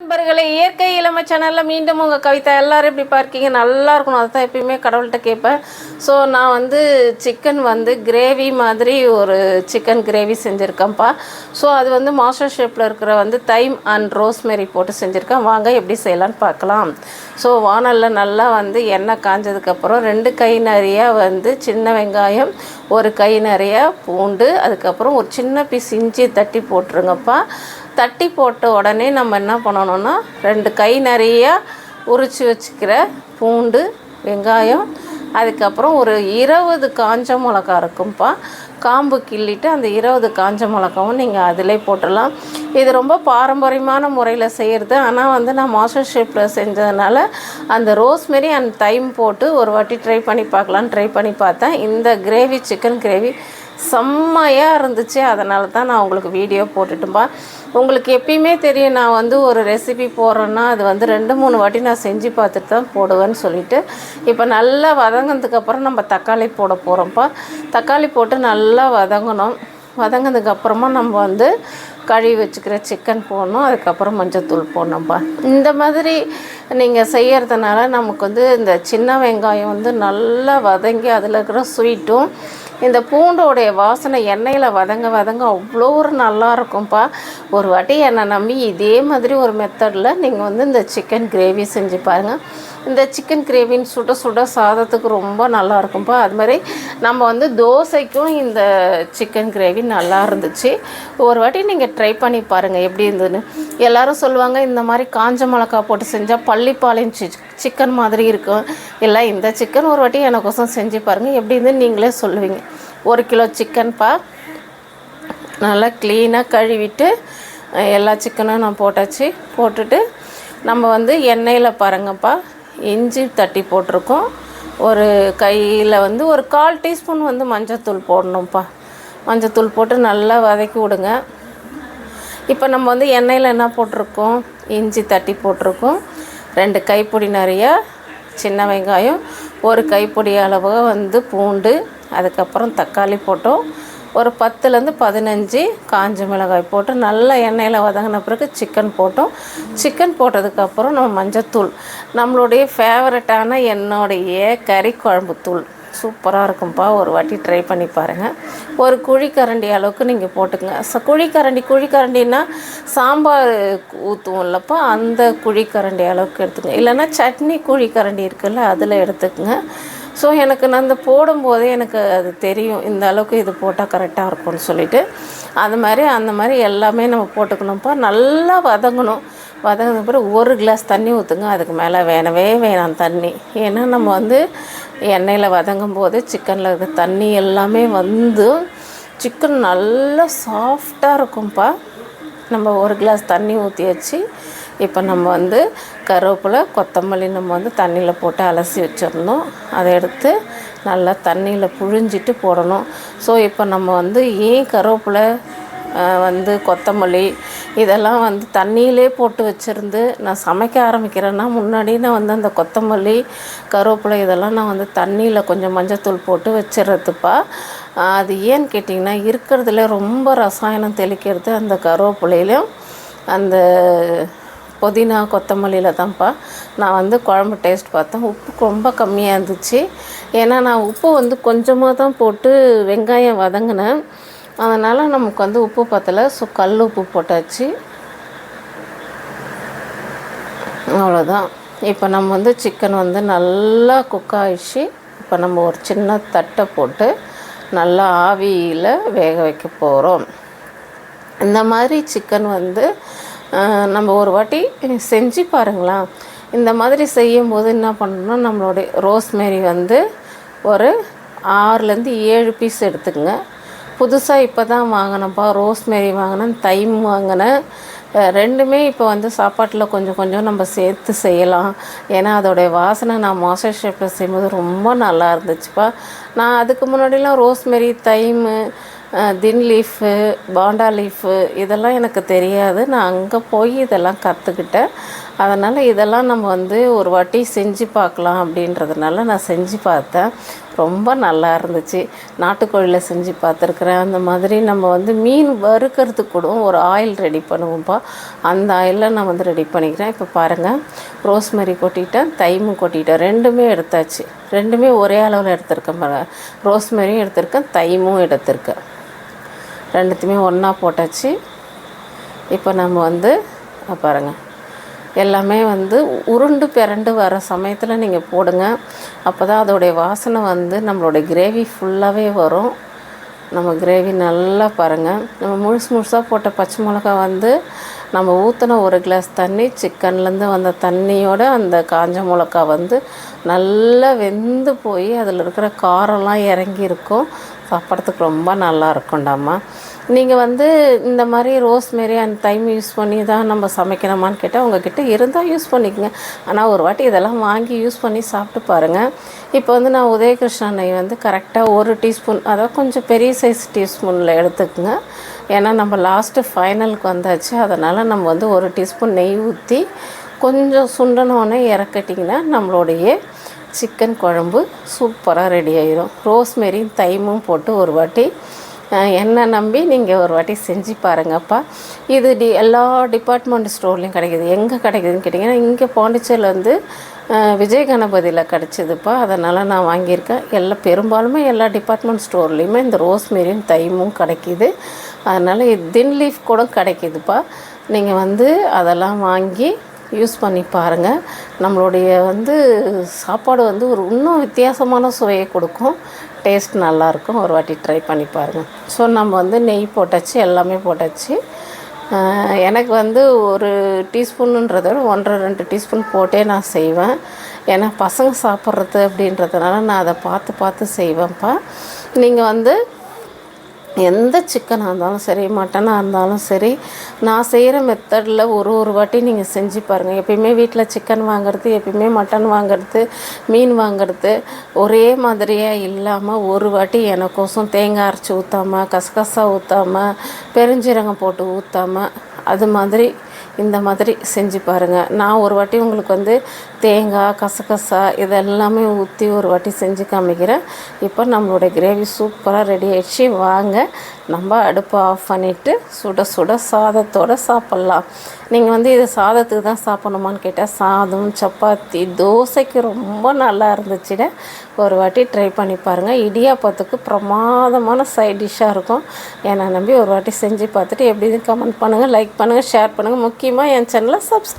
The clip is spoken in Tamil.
நண்பர்களே இயற்கை இளமை சேனலில் மீண்டும் உங்கள் கவிதா எல்லோரும் எப்படி பார்க்கீங்க? நல்லா இருக்கணும். அதுதான் எப்பயுமே கடவுள்கிட்ட கேட்பேன். ஸோ நான் வந்து சிக்கன் வந்து கிரேவி மாதிரி ஒரு சிக்கன் கிரேவி செஞ்சுருக்கேன்ப்பா. ஸோ அது வந்து மாஸ்டர் ஷேப்பில் இருக்கிற வந்து தைம் அண்ட் ரோஸ்மெரி போட்டு செஞ்சுருக்கேன். வாங்க எப்படி செய்யலான்னு பார்க்கலாம். ஸோ வானலில் நல்லா வந்து எண்ணெய் காஞ்சதுக்கப்புறம் ரெண்டு கை நிறைய வந்து சின்ன வெங்காயம் ஒரு கை நிறைய பூண்டு அதுக்கப்புறம் ஒரு சின்ன பீஸ் இஞ்சி தட்டி போட்டுருங்கப்பா. தட்டி போட்ட உடனே நம்ம என்ன பண்ணணும்னா ரெண்டு கை நிறைய உரித்து வச்சுக்கிற பூண்டு வெங்காயம் அதுக்கப்புறம் ஒரு இருபது காஞ்ச மிளகா இருக்கும்ப்பா காம்பு கிள்ளிட்டு அந்த இருபது காஞ்ச மிளகாவும் நீங்கள் அதிலே போட்டுடலாம். இது ரொம்ப பாரம்பரியமான முறையில் செய்கிறது ஆனால் வந்து நான் மாஸ்டர் ஷேப்பில் செஞ்சதுனால அந்த ரோஸ்மெரி அண்ட் தைம் போட்டு ஒரு வாட்டி ட்ரை பண்ணி பார்க்கலான்னு ட்ரை பண்ணி பார்த்தேன். இந்த கிரேவி சிக்கன் கிரேவி செம்மையாக இருந்துச்சு. அதனால தான் நான் உங்களுக்கு வீடியோ போட்டுட்டும்பா. உங்களுக்கு எப்பயுமே தெரியும் நான் வந்து ஒரு ரெசிபி போடுறேன்னா அது வந்து ரெண்டு மூணு வாட்டி நான் செஞ்சு பார்த்துட்டு தான் போடுவேன்னு சொல்லிட்டு. இப்போ நல்லா வதங்கினதுக்கப்புறம் நம்ம தக்காளி போட போகிறோம்ப்பா தக்காளி போட்டு நல்லா வதங்கணும். வதங்கினதுக்கப்புறமா நம்ம வந்து கழுவி வச்சுக்கிற சிக்கன் போடணும். அதுக்கப்புறம் மஞ்சத்தூள் போடணும்ப்பா இந்த மாதிரி நீங்கள் செய்கிறதுனால நமக்கு வந்து இந்த சின்ன வெங்காயம் வந்து நல்லா வதங்கி அதில் இருக்கிற ஸ்வீட்டும் இந்த பூண்டோடைய வாசனை எண்ணெயில் வதங்க வதங்க அவ்வளோ ஒரு நல்லா இருக்கும்ப்பா ஒரு வாட்டி என்னை நம்பி இதே மாதிரி ஒரு மெத்தடில் நீங்கள் வந்து இந்த சிக்கன் கிரேவி செஞ்சு பாருங்கள் இந்த சிக்கன் கிரேவின்னு சுட சுட சாதத்துக்கு ரொம்ப நல்லா இருக்கும்ப்பா அது மாதிரி நம்ம வந்து தோசைக்கும் இந்த சிக்கன் கிரேவி நல்லா இருந்துச்சு. ஒரு வாட்டி நீங்கள் ட்ரை பண்ணி பாருங்கள் எப்படி இருந்ததுன்னு. எல்லாரும் சொல்லுவாங்க இந்த மாதிரி காஞ்ச மிளகா போட்டு செஞ்சால் பள்ளிப்பாளையம் சி சிக்கன் மாதிரி இருக்கும். இல்லை இந்த சிக்கன் ஒரு வாட்டி எனக்கோசம் செஞ்சு பாருங்கள் எப்படி இருந்துன்னு நீங்களே சொல்லுவீங்க. ஒரு கிலோ சிக்கன்ப்பா நல்லா க்ளீனாக கழுவிட்டு எல்லா சிக்கனும் நான் போட்டாச்சு. போட்டுட்டு நம்ம வந்து எண்ணெயில் பாருங்கப்பா. இஞ்சி தட்டி போட்டிருக்கோம். ஒரு கையில் வந்து ஒரு கால் டீஸ்பூன் வந்து மஞ்சத்தூள் போடணும்ப்பா. மஞ்சத்தூள் போட்டு நல்லா வதக்கி விடுங்க. இப்போ நம்ம வந்து எண்ணெயில் என்ன போட்டிருக்கோம்? இஞ்சி தட்டி போட்டிருக்கோம். ரெண்டு கைப்பொடி நிறையா சின்ன வெங்காயம் ஒரு கைப்பொடி அளவு வந்து பூண்டு அதுக்கப்புறம் தக்காளி போட்டோம். ஒரு பத்துலேருந்து பதினஞ்சு காஞ்ச மிளகாய் போட்டு நல்லா எண்ணெயில் வதங்கின பிறகு சிக்கன் போட்டோம். சிக்கன் போட்டதுக்கப்புறம் நம்ம மஞ்சத்தூள். நம்மளுடைய ஃபேவரட்டான என்னுடைய கறி குழம்பு தூள். சூப்பராக இருக்கும்ப்பா ஒரு வாட்டி ட்ரை பண்ணி பாருங்கள் ஒரு குழிக்கரண்டி அளவுக்கு நீங்கள் போட்டுக்கங்க. ச குழிக்கரண்டி குழிக்கரண்டின்னா சாம்பார் ஊற்றுவோம்லப்பா அந்த குழிக்கரண்டி அளவுக்கு எடுத்துக்கங்க. இல்லைன்னா சட்னி குழிக்கரண்டி இருக்குல்ல அதில் எடுத்துக்கங்க. ஸோ எனக்கு நான் அந்த போடும்போதே எனக்கு அது தெரியும். இந்த அளவுக்கு இது போட்டால் கரெக்டாக இருக்கும்னு சொல்லிட்டு. அது மாதிரி அந்த மாதிரி எல்லாமே நம்ம போட்டுக்கணும்ப்பா. நல்லா வதங்கணும். வதங்கின பிறகு ஒரு கிளாஸ் தண்ணி ஊற்றுங்க அதுக்கு மேலே வேணவே வேணாம் தண்ணி. ஏன்னா நம்ம வந்து எண்ணெயில் வதங்கும் போது சிக்கனில் இருக்க தண்ணி எல்லாமே வந்து சிக்கன் நல்லா சாஃப்டாக இருக்கும்ப்பா. நம்ம ஒரு கிளாஸ் தண்ணி ஊற்றி வச்சு இப்போ நம்ம வந்து கருவேப்பிலை கொத்தமல்லி நம்ம வந்து தண்ணியில் போட்டு அலசி வச்சிருந்தோம் அதை எடுத்து நல்லா தண்ணியில் புழிஞ்சிட்டு போடணும். ஸோ இப்போ நம்ம வந்து ஏன் கருவேப்பிலை வந்து கொத்தமல்லி இதெல்லாம் வந்து தண்ணியிலே போட்டு வச்சுருந்து நான் சமைக்க ஆரம்பிக்கிறேன்னா முன்னாடி நான் வந்து அந்த கொத்தமல்லி கருவேப்பிலை இதெல்லாம் நான் வந்து தண்ணியில் கொஞ்சம் மஞ்சத்தூள் போட்டு வச்சிடுறதுப்பா. அது ஏன்னு கேட்டிங்கன்னா இருக்கிறதுல ரொம்ப ரசாயனம் தெளிக்கிறது அந்த கருவேப்பிலையிலும் அந்த புதினா கொத்தமல்லியில் தான்ப்பா. நான் வந்து குழம்பு டேஸ்ட் பார்த்தேன். உப்பு ரொம்ப கம்மியாக இருந்துச்சு. ஏன்னா நான் உப்பு வந்து கொஞ்சமாக தான் போட்டு வெங்காயம் வதங்கினேன். அதனால் நமக்கு வந்து உப்பு பத்தலை. ஸோ கல் உப்பு போட்டாச்சு. அவ்வளோதான் இப்போ நம்ம வந்து சிக்கன் வந்து நல்லா குக் ஆகிடுச்சு இப்போ நம்ம ஒரு சின்ன தட்டை போட்டு நல்லா ஆவியில் வேக வைக்க போகிறோம் இந்த மாதிரி சிக்கன் வந்து நம்ம ஒரு வாட்டி செஞ்சு பாருங்களேன். இந்த மாதிரி செய்யும்போது என்ன பண்ணணும்னா நம்மளுடைய ரோஸ்மேரி வந்து ஒரு ஆறுலேருந்து ஏழு பீஸ் எடுத்துக்கங்க. புதுசாக இப்போ தான் வாங்கினப்பா ரோஸ்மேரி வாங்கினேன் தைம் வாங்கினேன். ரெண்டுமே இப்போ வந்து சாப்பாட்டில் கொஞ்சம் கொஞ்சம் நம்ம சேர்த்து செய்யலாம். ஏன்னா அதோடைய வாசனை நான் மாஸ்டர் ஷேப்பில் செய்யும்போது ரொம்ப நல்லா இருந்துச்சுப்பா. நான் அதுக்கு முன்னாடிலாம் rosemary thyme thin leaf pandan leaf இதெல்லாம் எனக்கு தெரியாது. நான் அங்கே போய் இதெல்லாம் கற்றுக்கிட்டேன் அதனால் இதெல்லாம் நம்ம வந்து ஒரு வாட்டி செஞ்சு பார்க்கலாம் அப்படின்றதுனால நான் செஞ்சு பார்த்தேன். ரொம்ப நல்லா இருந்துச்சு. நாட்டுக்கோழியில் செஞ்சு பார்த்துருக்குறேன். அந்த மாதிரி நம்ம வந்து மீன் வறுக்கிறதுக்கு கூட ஒரு ஆயில் ரெடி பண்ணுவோம்ப்பா. அந்த ஆயிலில் நான் வந்து ரெடி பண்ணிக்கிறேன். இப்போ பாருங்கள் ரோஸ்மெரி கொட்டிட்டேன் தைமும் கொட்டிட்டேன். ரெண்டுமே எடுத்தாச்சு. ரெண்டுமே ஒரே அளவில் எடுத்திருக்கேன் பாருங்கள் ரோஸ்மெரியும் எடுத்திருக்கேன் தைமும் எடுத்திருக்கேன். ரெண்டுத்தையுமே ஒன்றா போட்டாச்சு. இப்போ நம்ம வந்து பாருங்கள் எல்லாமே வந்து உருண்டு பிறண்டு வர சமயத்தில் நீங்கள் போடுங்க. அப்போ தான் அதோடைய வாசனை வந்து நம்மளுடைய கிரேவி ஃபுல்லாகவே வரும். நம்ம கிரேவி நல்லா பாருங்கள் நம்ம முழுசு முழுசாக போட்ட பச்சை மிளகா வந்து நம்ம ஊற்றின ஒரு கிளாஸ் தண்ணி சிக்கன்லேருந்து வந்த தண்ணியோட அந்த காஞ்ச மிளகா வந்து நல்லா வெந்து போய் அதில் இருக்கிற காரம்லாம் இறங்கி இருக்கும் சாப்பிட்றதுக்கு ரொம்ப நல்லா இருக்கும்டாம்மா. நீங்கள் வந்து இந்த மாதிரி ரோஸ்மேரி அந்த டைம் யூஸ் பண்ணி தான் நம்ம சமைக்கணுமான்னு கேட்டால் உங்ககிட்ட இருந்தால் யூஸ் பண்ணிக்கோங்க. ஆனால் ஒரு வாட்டி இதெல்லாம் வாங்கி யூஸ் பண்ணி சாப்பிட்டு பாருங்கள் இப்போ வந்து நான் உதயகிருஷ்ணா நெய் வந்து கரெக்டாக ஒரு டீஸ்பூன் அதாவது கொஞ்சம் பெரிய சைஸ் டீஸ்பூனில் எடுத்துக்கோங்க. ஏன்னா நம்ம லாஸ்ட்டு ஃபைனலுக்கு வந்தாச்சு. அதனால் நம்ம வந்து ஒரு டீஸ்பூன் நெய் ஊற்றி கொஞ்சம் சுண்டனோடனே இறக்கட்டிங்கன்னா நம்மளுடைய சிக்கன் குழம்பு சூப்பராக ரெடி ஆயிடும் ரோஸ்மெரியும் தைமும் போட்டு ஒரு வாட்டி என்னை நம்பி நீங்கள் ஒரு வாட்டி செஞ்சு பாருங்கப்பா. இது டி எல்லா டிபார்ட்மெண்ட் ஸ்டோர்லேயும் கிடைக்கிது. எங்கே கிடைக்குதுன்னு கேட்டிங்கன்னா இங்கே பாண்டிச்சேரியில் வந்து விஜய் கணபதியில் கிடச்சிதுப்பா. அதனால் நான் வாங்கியிருக்கேன். எல்லா பெரும்பாலுமே எல்லா டிபார்ட்மெண்ட் ஸ்டோர்லேயுமே இந்த ரோஸ்மெரியும் தைமும் கிடைக்கிது. அதனால் தின் லீஃப் கூட கிடைக்கிதுப்பா. நீங்கள் வந்து அதெல்லாம் வாங்கி யூஸ் பண்ணி பாருங்கள் நம்மளுடைய வந்து சாப்பாடு வந்து ஒரு இன்னும் வித்தியாசமான சுவையை கொடுக்கும். டேஸ்ட் நல்லாயிருக்கும். ஒரு வாட்டி ட்ரை பண்ணி பாருங்கள் ஸோ நம்ம வந்து நெய் போட்டாச்சு எல்லாமே போட்டாச்சு. எனக்கு வந்து ஒரு டீஸ்பூனுன்றத விட ஒன்றரை ரெண்டு டீஸ்பூன் போட்டே நான் செய்வேன். ஏன்னா பசங்க சாப்பிட்றது அப்படின்றதுனால நான் அதை பார்த்து பார்த்து செய்வேன்ப்பா. நீங்கள் வந்து எந்த சிக்கனாக இருந்தாலும் சரி மட்டனாக இருந்தாலும் சரி நான் செய்கிற மெத்தடில் ஒரு ஒரு வாட்டி நீங்கள் செஞ்சு பாருங்கள் எப்பயுமே வீட்டில் சிக்கன் வாங்குறது எப்பயுமே மட்டன் வாங்குறது மீன் வாங்குறது ஒரே மாதிரியாக இல்லாமல் ஒரு வாட்டி எனக்கோசம் தேங்காய் அரைச்சி ஊற்றாமல் கசகசா ஊற்றாமல் பெருஞ்சீரகம் போட்டு ஊற்றாமல் அது மாதிரி இந்த மாதிரி செஞ்சு பாருங்கள் நான் ஒரு வாட்டி உங்களுக்கு வந்து தேங்காய் கசகசா இதெல்லாமே ஊற்றி ஒரு வாட்டி செஞ்சு காமிக்கிறேன். இப்போ நம்மளோட கிரேவி சூப்பராக ரெடி ஆயிடுச்சு. வாங்க நம்ம அடுப்பை ஆஃப் பண்ணிவிட்டு சுட சுட சாதத்தோடு சாப்பிட்லாம். நீங்கள் வந்து இது சாதத்துக்கு தான் சாப்பிட்ணுமான்னு கேட்டால் சாதம் சப்பாத்தி தோசைக்கு ரொம்ப நல்லா இருந்துச்சுன்னா ஒரு வாட்டி ட்ரை பண்ணி பாருங்கள் இடியாப்பத்துக்கு பிரமாதமான சைட் டிஷ்ஷாக இருக்கும். என்னை நம்பி ஒரு வாட்டி செஞ்சு பார்த்துட்டு எப்படி கமெண்ட் பண்ணுங்கள் லைக் பண்ணுங்கள் ஷேர் பண்ணுங்கள் முக்கியமாக என் சேனலை சப்ஸ்கிரைப்